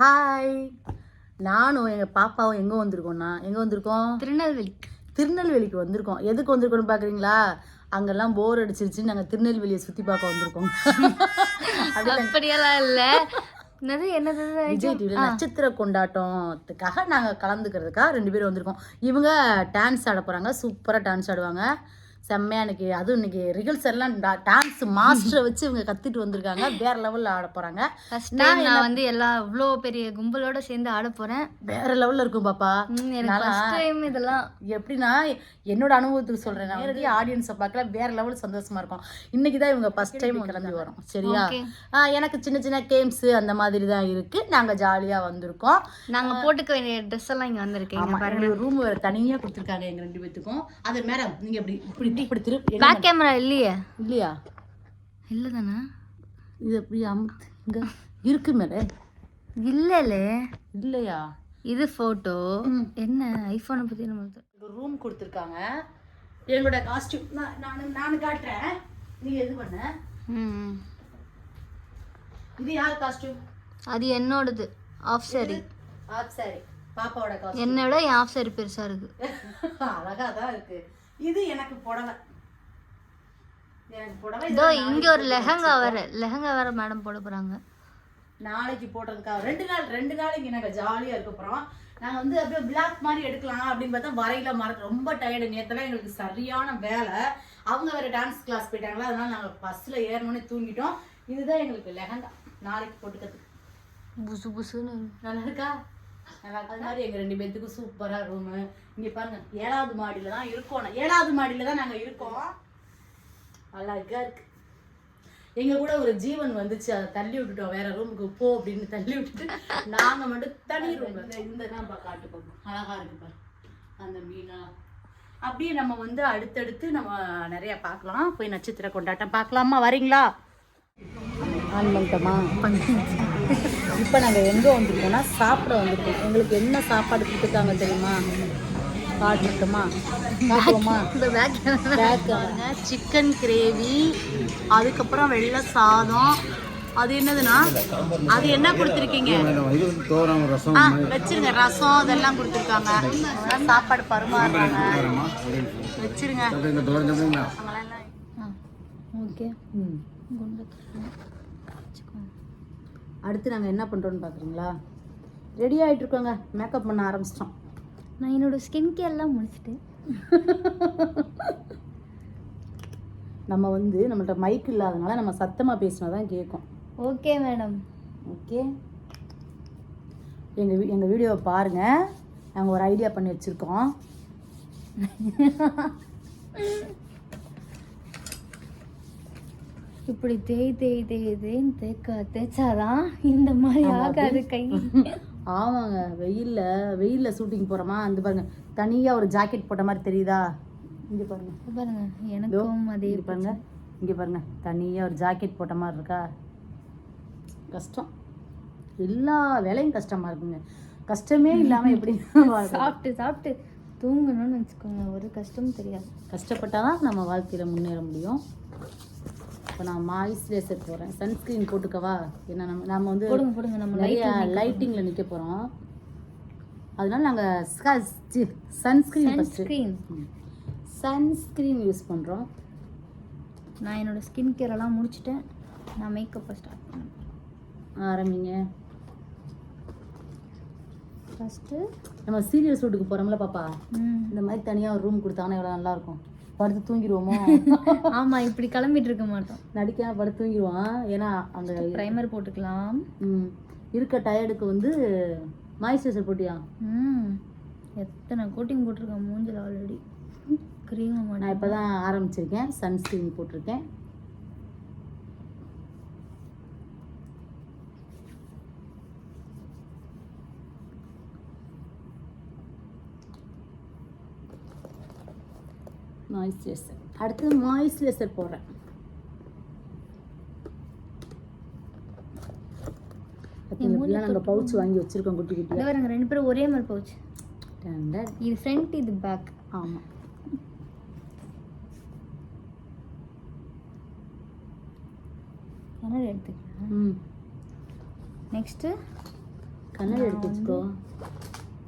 Hi நானும் எங்கள் பாப்பாவும் எங்கே வந்திருக்கோம்னா எங்கே வந்திருக்கோம்? திருநெல்வேலி. திருநெல்வேலிக்கு வந்திருக்கோம். எதுக்கு வந்திருக்கோம்னு பார்க்குறீங்களா அங்கெல்லாம் போர் அடிச்சிருச்சு. நாங்கள் திருநெல்வேலியை சுற்றி பார்க்க வந்திருக்கோம். அப்படியெல்லாம் இல்ல. என்னது என்னது விஜய் டிவியில் நட்சத்திர கொண்டாட்டத்துக்காக நாங்கள் கலந்துக்கிறதுக்காக ரெண்டு பேரும் வந்திருக்கோம். இவங்க டான்ஸ் ஆட போகிறாங்க சூப்பராக டான்ஸ் ஆடுவாங்க. செம்மையாக இன்னைக்கு அதுவும் இன்னைக்கு ரிகல்சர்லாம் டான்ஸ் மாஸ்டரை வச்சு இவங்க கற்றுட்டு வந்திருக்காங்க. வேற லெவலில் ஆட போகிறாங்க டைம் நான் வந்து எல்லா இவ்வளோ பெரிய கும்பலோட சேர்ந்து ஆட போறேன். வேற லெவலில் இருக்கும் பாப்பா. டைம் இதெல்லாம். எப்படின்னா என்னோட அனுபவத்துக்கு சொல்றேன் நான் நேரடி ஆடியன்ஸை பார்க்கல வேற லெவல் சந்தோஷமா இருக்கும். இன்னைக்கு தான் இவங்க ஃபர்ஸ்ட் டைம் கிளம்பி வரோம் சரியா? எனக்கு சின்ன சின்ன கேம்ஸ் அந்த மாதிரி தான் இருக்கு. நாங்க ஜாலியா வந்திருக்கோம். நாங்க போட்டுக்க வேண்டிய ட்ரெஸ் எல்லாம் இங்க எங்களுக்கு ரூம் வேற தனியா கொடுத்துருக்காங்க எங்க ரெண்டு பேத்துக்கும். அது மேடம் நீங்க இப்படி இப்படி இப்படி திருப்பி பேக் கேமரா இல்லையே. இல்லையா? இல்ல தானே இது எப்படி அமுத்து இங்க இருக்கு மேலே? இல்லல. இல்லையா? இது போட்டோ ம். என்ன? ஐபோனை பத்தி நம்ம ரூம் கொடுத்துருக்காங்க. எங்களோட காஸ்டியூம் நான் நான் நான் காட்டுறேன். நீ எது பண்ண? இது யார் காஸ்டியூம் அது என்னோடது. ஆஃப் சாரி ஆப் சாரி பாப்பாவோட காஸ்டியூம் என்னை விட என் ஆஃப் சாரி பெருசா இருக்கு. அழகா தான் இருக்கு. இது எனக்கு புடவை. எனக்கு புடவை இதோ இங்க ஒரு லெஹங்கா வேற லெஹங்கா வேற மேடம் போட போறாங்க. நாளைக்கு போடுறதுக்காக ரெண்டு நாள் ரெண்டு நாளைக்கு நாங்கள் ஜாலியாக இருக்க போகிறோம் நாங்கள் வந்து அப்படியே பிளாக் மாதிரி எடுக்கலாம் அப்படின்னு பார்த்தா வரையில மற ரொம்ப டயர்டு நேரத்தில் எங்களுக்கு சரியான வேலை. அவங்க வேறு டான்ஸ் கிளாஸ் போயிட்டாங்களா அதனால நாங்கள் பஸ்ஸில் ஏறணுன்னே தூங்கிட்டோம். இதுதான் எங்களுக்கு லெஹங்கா. நாளைக்கு போட்டுக்கிறதுக்கு. புசு புசுன்னு. நல்லா இருக்கு. அது மாதிரி எங்கள் ரெண்டு பேர்த்துக்கும் சூப்பராக ரூமு இங்கே பாருங்க ஏழாவது மாடியில் தான் இருக்கோம். ஏழாவது மாடியில் தான் நாங்கள் இருக்கோம். அழகா இருக்கு. எங்க கூட ஒரு ஜீவன் வந்துச்சு. அதை தள்ளி விட்டுட்டோம். வேற ரூமுக்கு போ அப்படின்னு தள்ளி விட்டுட்டு நாங்க மட்டும் தனி ரூம்ல இந்த தான் காட்டு பார்ப்போம் அழகா இருக்கு பாரு. அந்த மீனா. அப்படியே நம்ம வந்து அடுத்தடுத்து நம்ம நிறைய பார்க்கலாம். போய் நட்சத்திர கொண்டாட்டம் பார்க்கலாமா? வரீங்களா? ஆன் பண்ணிட்டோமா இப்போ நாங்கள் எங்கே வந்திருக்கோம்னா சாப்பிட வந்திருக்கோம் எங்களுக்கு என்ன சாப்பாடு கொடுத்துருக்காங்க தெரியுமா? பேக்காங்க சிக்கன் கிரேவி அதுக்கப்புறம் வெள்ளை சாதம். அது என்னதுன்னா அது என்ன கொடுத்துருக்கீங்க? ஆ வச்சிருங்க. ரசம் அதெல்லாம் கொடுத்துருக்காங்க. அதெல்லாம் சாப்பாடு பரிமாறுறாங்க. வச்சிருங்க. ஓகே. ம். அடுத்து நாங்கள் என்ன பண்ணுறோன்னு பார்க்குறீங்களா ரெடி ஆகிட்டு இருக்கோங்க. மேக்கப் பண்ண ஆரம்பிச்சிட்டோம். நான் என்னோட ஸ்கின் கேர்லாம் முடிச்சிட்டேன் நம்ம வந்து நம்மள்ட்ட மைக் இல்லாதனால நம்ம சத்தமாக பேசினா தான் கேட்கும் ஓகே மேடம் ஓகே எங்கள் எங்கள் வீடியோவை பாருங்கள் நாங்கள் ஒரு ஐடியா பண்ணி வச்சுருக்கோம். இப்படி தேய் தேய் தேய் தேய்ன்னு தேய்க்க தேய்ச்சாதான் இந்த மாதிரி ஆகாது கை. ஆமாங்க வெயில்ல வெயில்ல ஷூட்டிங் போறோமா அந்த பாருங்க. தனியா ஒரு ஜாக்கெட் போட்ட மாதிரி தெரியுதா? இங்க பாருங்க. பாருங்க எனக்கும் அதே பாருங்க. இங்க பாருங்க. தனியா ஒரு ஜாக்கெட் போட்ட மாதிரி இருக்கா? கஷ்டம். எல்லா வேலையும் கஷ்டமா இருக்குங்க. கஷ்டமே இல்லாம எப்படி? சாப்பிட்டு சாப்பிட்டு தூங்கணும்னு வச்சுக்கோங்க. ஒரு கஷ்டமும் தெரியாது. கஷ்டப்பட்டாதான் நம்ம வாழ்க்கையில முன்னேற முடியும். இப்போ நான் மாய்ஸ்சரைசர் போறேன். சன்ஸ்கிரீன் போட்டுக்கவா? ஏன்னா நம்ம நம்ம வந்து போடுங்க போடுங்க. நம்ம நிறைய லைட்டிங்ல நிக்க போறோம். அதனால நாங்க sunscreen first screen sunscreen use பண்றோம். நான் என்னோட ஸ்கின் கேர் எல்லாம் முடிச்சிட்டேன். நான் மேக்கப்பை ஸ்டார்ட் பண்ணேன் ஆரம்பிங்க. ஃபஸ்ட்டு நம்ம சீரியல் ஷூட்டுக்கு போறோம்ல பாப்பா? ம். இந்த மாதிரி தனியா ஒரு ரூம் கொடுத்தாங்கன்னா எவ்வளவு நல்லா இருக்கும். படுத்து தூங்கிடுவோமோ ஆமாம் இப்படி கிளம்பிட்டு இருக்க மாட்டோம். நடிக்காம படுத்து தூங்கிடுவான் ஏன்னா அந்த ப்ரைமர் போட்டுக்கலாம். ம், இருக்க டயர்டுக்கு வந்து மாய்ஸ்சரைசர் போட்டியா? ம் எத்தனை கோட்டிங் போட்டிருக்கேன் மூஞ்சில் ஆல்ரெடி க்ரீம் நான் இப்போ தான் ஆரம்பிச்சிருக்கேன். சன்ஸ்கிரீன் போட்டிருக்கேன். மாய்ஸ்சரைசர் அடுத்து மாய்ஸ்சரைசர் போடுறேன். நாங்கள் பவுச் வாங்கி வச்சிருக்கோம் குட்டி குட்டி வேற ரெண்டு பேரும் ஒரே மாதிரி பவுச் இது ஃப்ரண்ட் இது பேக் ஆமாம் கலர் எடுத்துக்கலாம் நெக்ஸ்ட்டு கலர் எடுத்து வச்சுக்கோ.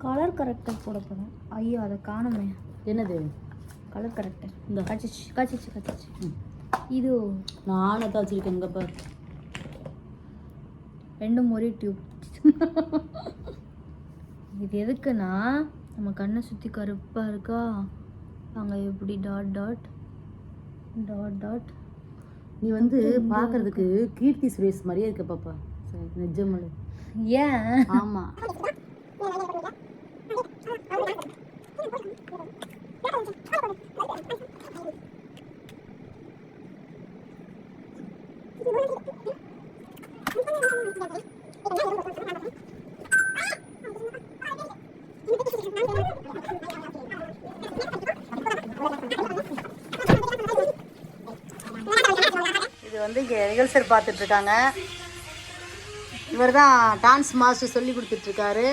கலர் கரெக்டாக போட போகிறேன் ஐயோ அதை காணுமே. என்னது? கலர் கரெக்டாக இந்த. கச்சிச்சு கச்சிச்சு கச்சிச்சு இது நானும் தான் வச்சுருக்கேன் இங்கே பாரு. ரெண்டும் ஒரே டியூப் இது எதுக்குன்னா நம்ம கண்ணை சுற்றி கருப்பாக இருக்கா? அங்கே எப்படி? டாட் டாட் டாட் டாட் நீ வந்து பார்க்கறதுக்கு கீர்த்தி சுரேஷ் மாதிரியே இருக்க பாப்பா. நிஜமல ஏன்? ஆமாம் இது வந்து இங்கே நிகழ்ச்சர் பார்த்துட்ருக்காங்க இவர் தான் டான்ஸ் மாஸ்டர் சொல்லி கொடுத்துட்ருக்காரு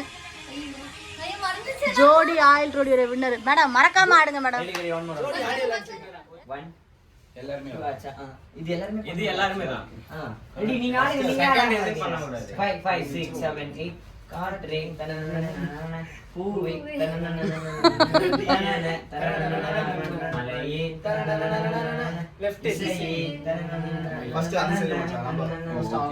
ஜோடி ஆயில் ரோடியோட வின்னர் மேடம் மறக்காம ஆடுங்க மேடம் இது எல்லாருமே இது எல்லாருமே தான். நீங்க ஆடுங்க நீங்க ஆடுங்க 5 5 6 7 8 காற்றே பூவே மலையே லெஃப்ட் இசையே ஃபர்ஸ்ட் அந்த சைடு வச்சா நம்ம ஃபர்ஸ்ட் ஆன்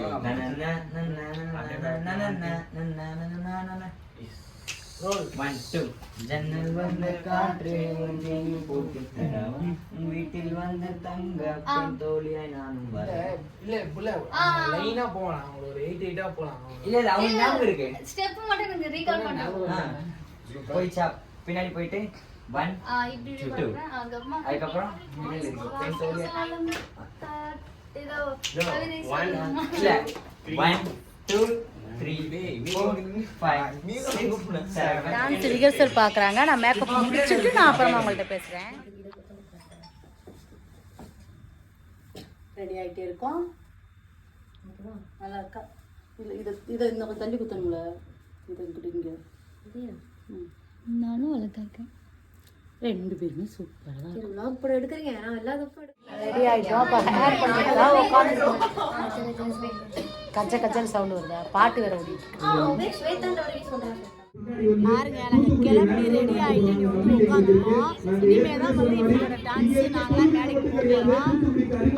ஒன் டூ ஜன்னல் வந்த காற்று உன்னையும் போட்டு தரவா உன் வீட்டில் வந்த தங்க பெண் தோழியாய் நானும் வரேன். இல்ல புள்ள லைனா போலாம் அவங்க ஒரு எயிட் எயிட்டா போலாம் இல்ல இல்ல அவங்க ஞாபகம் இருக்கு. ஸ்டெப் மட்டும் கொஞ்சம் ரீகால் பண்ணுங்க போய் சாப் பின்னாடி போயிட்டு ஒன் டூ அதுக்கப்புறம் பெண் தோழியாய் ஒன் டூ டான்ஸ் ரிஹர்சல் பார்க்குறாங்க நான் மேக்கப் முடிச்சுட்டு நான் அப்புறமா உங்கள்கிட்ட பேசுகிறேன் ரெடி ஆகிட்டே இருக்கோம். நல்லா இருக்கா? இல்லை இதை இதை இந்த தள்ளி குத்தணும்ல. இதை ம். நானும் அழகா இருக்கேன். ரெண்டு பேருமே சூப்பராக தான் vlog படம் எடுக்கிறீங்க. நான் எல்லா ரெடி ஆகிட்டோம் இப்போ ஹேர் பண்ணிட்டு உட்காந்துருக்கோம் கச்ச கச்சல் சவுண்ட் வருதா. பாட்டு வேற ஓடிட்டு பாருங்க நாங்கள் கிளம்பி ரெடி ஆகிட்டு இங்கே வந்து உட்காந்துருக்கோம். இனிமே தான் வந்து எங்களோட டான்ஸு நாங்களாம் மேடைக்கு போகிறோம்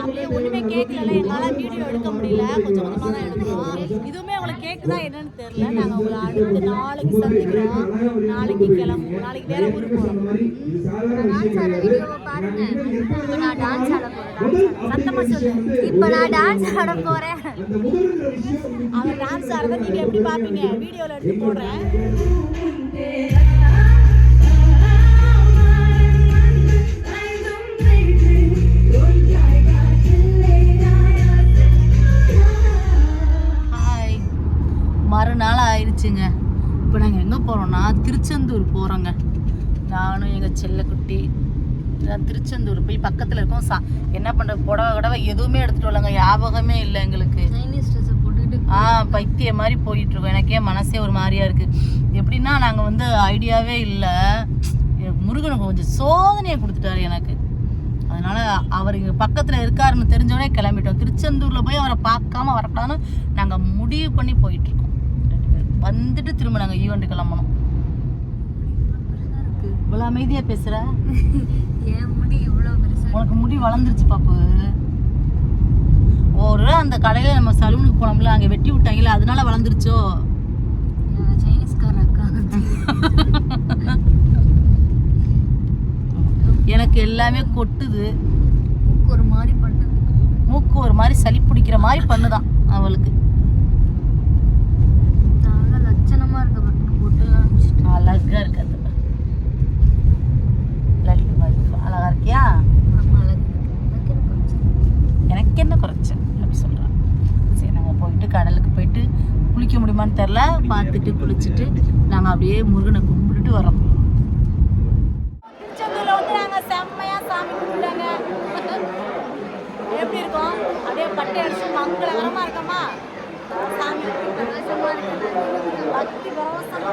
அப்படியே ஒன்றுமே கேட்கல எங்களால் வீடியோ எடுக்க முடியல. கொஞ்சம் கொஞ்சமாக தான் எடுக்கிறோம் இதுவுமே உங்களுக்கு கேட்குதா என்னன்னு தெரியல. நாங்கள் உங்களை அடுத்து நாளைக்கு சந்திக்கிறோம். நாளைக்கு கிளம்புவோம். நாளைக்கு வேற ஊருக்கு போகிறோம் பாருங்க. இப்போ நான் டான்ஸ் ஆட போறேன். சத்தமாக சொல்லு இப்போ நான் டான்ஸ் ஆட போறேன். அவர் டான்ஸ் ஆடுறத நீங்கள் எப்படி பார்ப்பீங்க? வீடியோவில் எடுத்து போடுறேன். மறுநாள் ஆயிடுச்சுங்க இப்போ நாங்கள் எங்கே போகிறோம்னா திருச்செந்தூர் போகிறோங்க நானும் எங்கள் செல்லக்குட்டி திருச்செந்தூர் போய் பக்கத்தில் இருக்கோம். சா என்ன பண்ணுறது புடவை கடவை எதுவுமே எடுத்துகிட்டு வரலங்க. ஞாபகமே இல்லை எங்களுக்கு. ஆ பைத்திய மாதிரி போயிட்டு இருக்கோம். எனக்கே மனசே ஒரு மாதிரியா இருக்கு. எப்படின்னா நாங்கள் வந்து ஐடியாவே இல்லை. முருகனுக்கு கொஞ்சம் சோதனையை கொடுத்துட்டாரு எனக்கு. அதனால அவர் இங்கே பக்கத்தில் இருக்காருன்னு தெரிஞ்சோடனே கிளம்பிட்டோம். திருச்செந்தூரில் போய் அவரை பார்க்காம வரக்கூடாதுன்னு நாங்கள் முடிவு பண்ணி போயிட்டு இருக்கோம். ரெண்டு பேரும். வந்துட்டு திரும்ப நாங்கள் ஈவெண்ட் கிளம்பணும். இவ்வளோ அமைதியாக பேசுகிற என் முடி இவ்வளோ பெருசா உனக்கு முடி வளர்ந்துருச்சு பாப்பு. ஒரு அந்த கடையில நம்ம சலூனுக்கு போனோம்ல அங்க வெட்டி விட்டாங்கல்ல அதனால வளர்ந்துருச்சோ? இருக்கு சைனீஸ்கார அக்கா. எனக்கு எல்லாமே கொட்டுது. மூக்கு ஒரு மாதிரி பண்ணுது. மூக்கு ஒரு மாதிரி சளி பிடிக்கிற மாதிரி பண்ணுதான் அவளுக்கு. நல்லா லட்சணமா இருக்க பொட்டுலாம் வச்சுட்டு அழகா இருக்கு அது லலிதா மாதிரி. அழகா இருக்கியா. எனக்கு என்ன குறைச்ச அப்படி சொல்றான். சரி நாங்க போயிட்டு கடலுக்கு போயிட்டு குளிக்க முடியுமான்னு தெரில பார்த்துட்டு குளிச்சுட்டு நாங்க அப்படியே முருகனை கும்பிட்டுட்டு வரோம் திருச்செந்தூர்ல வந்து நாங்க செம்மையா சாமி கும்பிட்டாங்க. எப்படி இருக்கோம்? அப்படியே பட்டை அடிச்சு மங்களகரமா இருக்கோமா? சாமி பிரகாசமா இருக்கு. பக்தி பரவசம்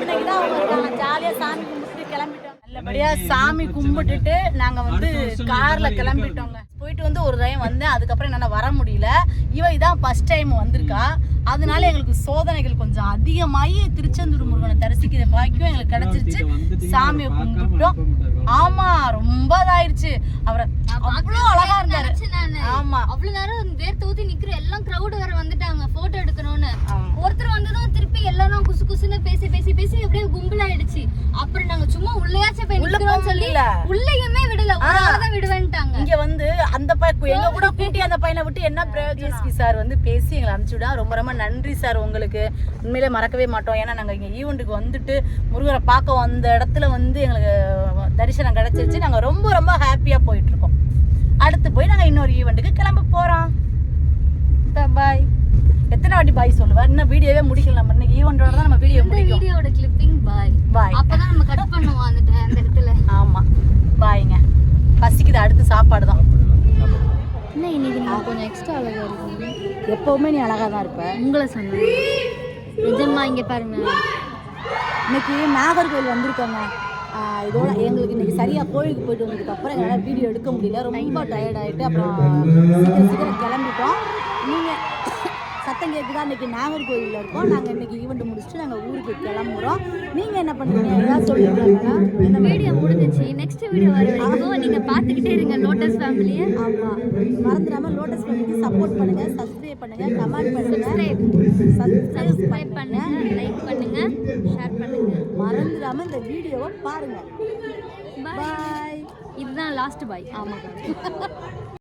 இன்னைக்கு தான் அவங்க இருக்காங்க. ஜாலியா சாமி கும்பிட்டுட்டு கிளம்பிட்டோம் நல்லபடியா சாமி கும்பிட்டுட்டு நாங்க வந்து கார்ல கிளம்பிட்டோங்க. போயிட்டு வந்து ஒரு டைம் வந்தேன் அதுக்கப்புறம் என்னால வர முடியல. இவ இதான் ஃபர்ஸ்ட் டைம் வந்திருக்கா. அதனால எங்களுக்கு சோதனைகள் கொஞ்சம் அதிகமாகி திருச்செந்தூர் முருகனை தரிசிக்கிற பாக்கியம் எங்களுக்கு கிடைச்சிருச்சு. சாமியை கும்பிட்டோம் ஆமா ரொம்ப இதாயிருச்சு. அவரை அவ்வளோ அழகா இருந்தாரு. ஆமா. அவ்வளவு நேரம் வேர்த்து ஊத்தி நிக்கிற எல்லாம் கிரவுட் வேற வந்துட்டாங்க. போட்டோ எடுக்கணும்னு. ஒருத்தர் வந்ததும் திருப்பி எல்லாரும் குசு குசுன்னு பேசி பேசி பேசி அப்படியே கும்பலாயிடுச்சு. அப்புறம் நாங்க சும்மா உள்ளயாச்சும் போய் உள்ள நிக்கிறோம்னு சொல்லி. உள்ளயுமே விடல. ஒரு தான் விடுவேன்ட்டாங்க. இங்க வந்து அந்த பையன் எங்க கூட கூட்டி அந்த பையனை விட்டு என்ன பிரயோஜனம்? சார் வந்து பேசி எங்களை அனுப்பிச்சு விடா ரொம்ப ரொம்ப நன்றி சார் உங்களுக்கு. உண்மையிலே மறக்கவே மாட்டோம். ஏன்னா நாங்க இங்க ஈவெண்ட்டுக்கு வந்துட்டு முருகரை பார்க்க வந்த இடத்துல வந்து எங்களுக்கு தரிசனம் கிடைச்சிருச்சு. நாங்க ரொம்ப ரொம்ப ஹாப்பியா போயிட்டு இருக்கோம். அடுத்து போய் நாங்க இன்னொரு ஈவெண்ட்டுக்கு கிளம்ப போறோம். பாய் எத்தனை வாட்டி பாய் சொல்லுவேன் இன்னும் வீடியோவே முடிக்கல. நம்ம இன்னைக்கு ஈவெண்ட்டோட தான் நம்ம வீடியோ முடிக்கும். வீடியோட கிளிப்பிங் பாய் பாய் அப்பதான் நம்ம கட் பண்ணுவோம் அந்த அந்த இடத்துல. ஆமா. பாய்ங்க பசிக்குது. அடுத்து சாப்பாடு தான் என்ன இன்னைக்கு நீங்க கொஞ்சம் எக்ஸ்ட்ரா அழகா இருக்கீங்க எப்பவுமே நீ அழகா தான் இருப்ப. உங்களை சொன்னேன். நிஜமா இங்க பாருங்க. இன்னைக்கு நாகர்கோவில் வந்திருக்கோங்க. இதோட எங்களுக்கு இன்னைக்கு சரியா கோயிலுக்கு போயிட்டு வந்ததுக்கு அப்புறம் எங்களால் வீடியோ எடுக்க முடியல. ரொம்ப டயர்ட் ஆயிட்டு அப்புறம் சீக்கிரம் சீக்கிரம் கிளம்பிட்டோம். நீங்க சத்தம் கேட்குதா? இன்னைக்கு நாகர்கோவிலில் இருக்கோம். நாங்கள் இன்னைக்கு ஈவெண்ட் முடிச்சுட்டு நாங்கள் ஊருக்கு கிளம்புறோம். நீங்க என்ன பண்ணுறீங்க ஏதாவது சொல்லிருக்காங்கன்னா என்ன வீடியோ முடிஞ்சிச்சு. நெக்ஸ்ட் வீடியோ வர வரைக்கும் நீங்க பாத்துக்கிட்டே இருங்க லோட்டஸ் ஃபேமிலியை ஆமாம் மறந்துடாம லோட்டஸ் ஃபேமிலிக்கு சப்போர்ட் பண்ணுங்க சப்ஸ்கிரைப் பண்ணுங்க கமெண்ட் பண்ணுங்க. சப்ஸ்கிரைப் சப்ஸ்கிரைப் சப்ஸ்கிரைப் பண்ணுங்க லைக் பண்ணுங்க ஷேர் பண்ணுங்க. மறந்துடாம இந்த வீடியோவை பாருங்க. பாய் பாய் இதுதான் லாஸ்ட் பாய் ஆமாம்